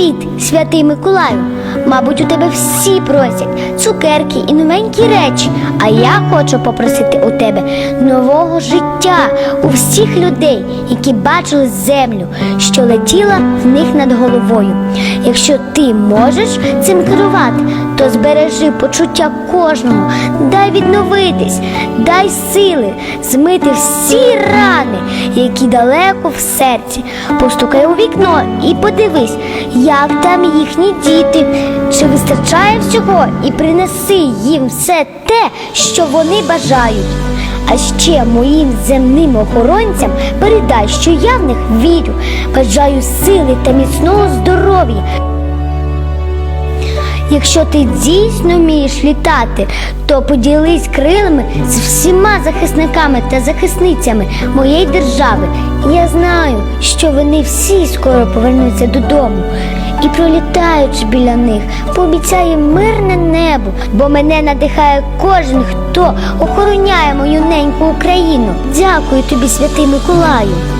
Привіт, святий Миколаю! Мабуть, у тебе всі просять цукерки і новенькі речі. А я хочу попросити у тебе нового життя у всіх людей, які бачили землю, що летіла в них над головою. Якщо ти можеш цим керувати, то збережи почуття кожного, дай відновитись, дай сили змити всі рани, які далеко в серці. Постукай у вікно і подивись, як там їхні діти, вистачає всього, і принеси їм все те, що вони бажають. А ще моїм земним охоронцям передай, що я в них вірю, бажаю сили та міцного здоров'я. Якщо ти дійсно вмієш літати, то поділись крилами з всіма захисниками та захисницями моєї держави. Я знаю, що вони всі скоро повернуться додому. І пролітаючи біля них, пообіцяє мирне небо, бо мене надихає кожен, хто охороняє мою неньку Україну. Дякую тобі, святий Миколаю.